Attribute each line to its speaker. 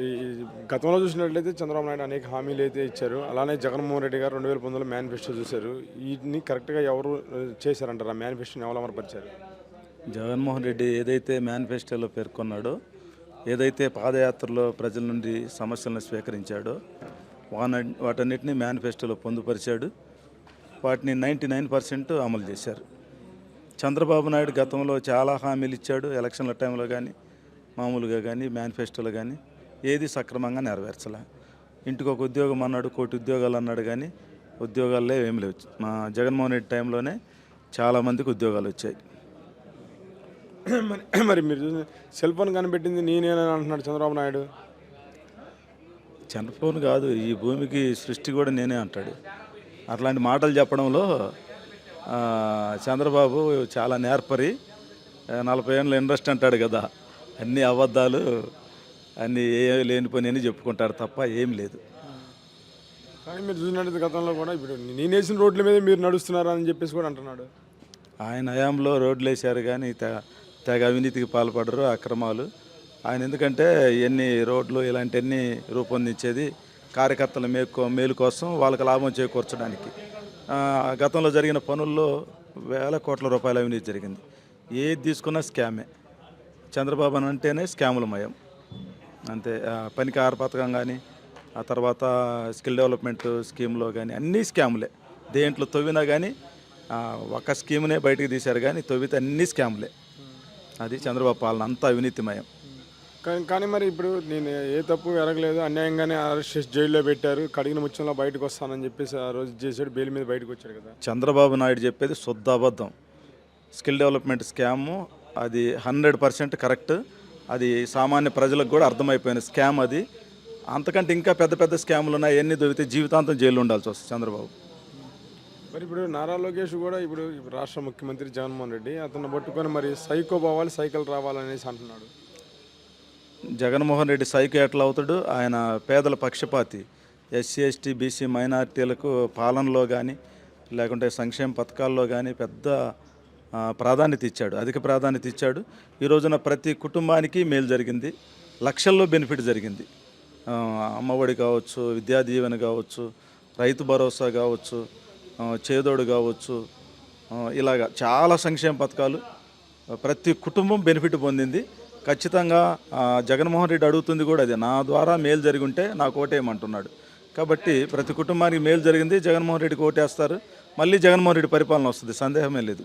Speaker 1: ఈ గతంలో చూసినట్లయితే చంద్రబాబు నాయుడు అనేక హామీలు అయితే ఇచ్చారు. అలానే జగన్మోహన్ రెడ్డి గారు రెండు వేల పంతొమ్మిదిలో మేనిఫెస్టో చూశారు. వీటిని కరెక్ట్గా ఎవరు చేశారంటారు? ఆ మేనిఫెస్టోని ఎవరు అమలుపరిచారు?
Speaker 2: జగన్మోహన్ రెడ్డి ఏదైతే మేనిఫెస్టోలో పేర్కొన్నాడో ఏదైతే పాదయాత్రలో ప్రజల నుండి సమస్యలను స్వీకరించాడో వాన వాటన్నిటిని మేనిఫెస్టోలో పొందుపరిచాడు. వాటిని నైంటీ నైన్ పర్సెంట్ అమలు చేశారు. చంద్రబాబు నాయుడు గతంలో చాలా హామీలు ఇచ్చాడు. ఎలక్షన్ల టైంలో కానీ మామూలుగా కానీ మేనిఫెస్టోలో కానీ ఏది సక్రమంగా నెరవేర్చలే. ఇంటికి ఒక ఉద్యోగం అన్నాడు కోటి ఉద్యోగాలు అన్నాడు కానీ ఉద్యోగాలే ఏమి లేవు. మా జగన్మోహన్ రెడ్డి టైంలోనే చాలామందికి ఉద్యోగాలు వచ్చాయి.
Speaker 1: మరి మరి మీరు చూసిన సెల్ ఫోన్ కనిపెట్టింది నేనేనని అంటున్నాడు చంద్రబాబు నాయుడు.
Speaker 2: చంద్రబాబు కాదు ఈ భూమికి సృష్టి కూడా నేనే అంటాడు. అట్లాంటి మాటలు చెప్పడంలో చంద్రబాబు చాలా నేర్పరి. నలభై ఏళ్ళ ఇంట్రెస్ట్ అంటాడు కదా అన్ని అబద్ధాలు. అన్ని ఏ లేని పని అని చెప్పుకుంటాడు తప్ప ఏం లేదు.
Speaker 1: కానీ మీరు చూసినట్లయితే గతంలో కూడా ఇప్పుడు నేను వేసిన రోడ్ల మీద మీరు నడుస్తున్నారా అని చెప్పేసి కూడా అంటున్నాడు.
Speaker 2: ఆయన హయాంలో రోడ్లు వేశారు కానీ తెగ తెగ అవినీతికి పాల్పడరు అక్రమాలు. ఆయన ఎందుకంటే ఎన్ని రోడ్లు ఇలాంటివన్నీ రూపొందించేది కార్యకర్తల మేలు మేలు కోసం వాళ్ళకి లాభం చేకూర్చడానికి. గతంలో జరిగిన పనుల్లో వేల కోట్ల రూపాయల అవినీతి జరిగింది. ఏది తీసుకున్నా స్కామే. చంద్రబాబు అని అంటేనే స్కాములమయం. అంతే ఆ, పనికి ఆరు పథకం కానీ ఆ తర్వాత స్కిల్ డెవలప్మెంట్ స్కీమ్లో కానీ అన్నీ స్కాములే. దేంట్లో తవ్వినా కానీ ఒక స్కీమ్నే బయటకు తీశారు కానీ తవ్వితే అన్ని స్కాములే. అది చంద్రబాబు పాలన అంతా అవినీతిమయం.
Speaker 1: కానీ కానీ మరి ఇప్పుడు నేను ఏ తప్పు ఎరగలేదు అన్యాయంగానే అరెస్ట్ చేసి జైల్లో పెట్టారు కడిగిన ముచ్చంలో బయటకు వస్తానని చెప్పేసి ఆ రోజు చేసాడు బెయిల్ మీద బయటకు వచ్చాడు కదా.
Speaker 2: చంద్రబాబు నాయుడు చెప్పేది శుద్ధ అబద్ధం. స్కిల్ డెవలప్మెంట్ స్కామ్ అది హండ్రెడ్ పర్సెంట్ కరెక్ట్. అది సామాన్య ప్రజలకు కూడా అర్థమైపోయిన స్కామ్ అది. అంతకంటే ఇంకా పెద్ద పెద్ద స్కాములు ఉన్నాయి. ఎన్ని దొరికితే జీవితాంతం జైలు ఉండాల్సి వస్తుంది చంద్రబాబు.
Speaker 1: మరి ఇప్పుడు నారా లోకేష్ కూడా ఇప్పుడు రాష్ట్ర ముఖ్యమంత్రి జగన్మోహన్ రెడ్డి అతను పట్టుకొని మరి సైకో పోవాలి సైకిల్ రావాలనేసి అంటున్నాడు.
Speaker 2: జగన్మోహన్ రెడ్డి సైకో ఎట్లా అవుతాడు? ఆయన పేదల పక్షపాతి ఎస్సీ ఎస్టీ బీసీ మైనార్టీలకు పాలనలో కానీ లేకుంటే సంక్షేమ పథకాల్లో కానీ పెద్ద ప్రాధాన్యత ఇచ్చాడు అధిక ప్రాధాన్యత ఇచ్చాడు. ఈ రోజున ప్రతి కుటుంబానికి మేలు జరిగింది లక్షల్లో బెనిఫిట్ జరిగింది. అమ్మఒడి కావచ్చు విద్యా దీవెన కావచ్చు రైతు భరోసా కావచ్చు చేదోడు కావచ్చు ఇలాగా చాలా సంక్షేమ పథకాలు ప్రతి కుటుంబం బెనిఫిట్ పొందింది. ఖచ్చితంగా జగన్మోహన్ రెడ్డి అడుగుతుంది కూడా అదే నా ద్వారా మేలు జరిగి ఉంటే నాకు ఓటేయమంటున్నాడు. కాబట్టి ప్రతి కుటుంబానికి మేలు జరిగింది జగన్మోహన్ రెడ్డికి ఓటేస్తారు మళ్ళీ జగన్మోహన్ రెడ్డి పరిపాలన వస్తుంది సందేహమే లేదు.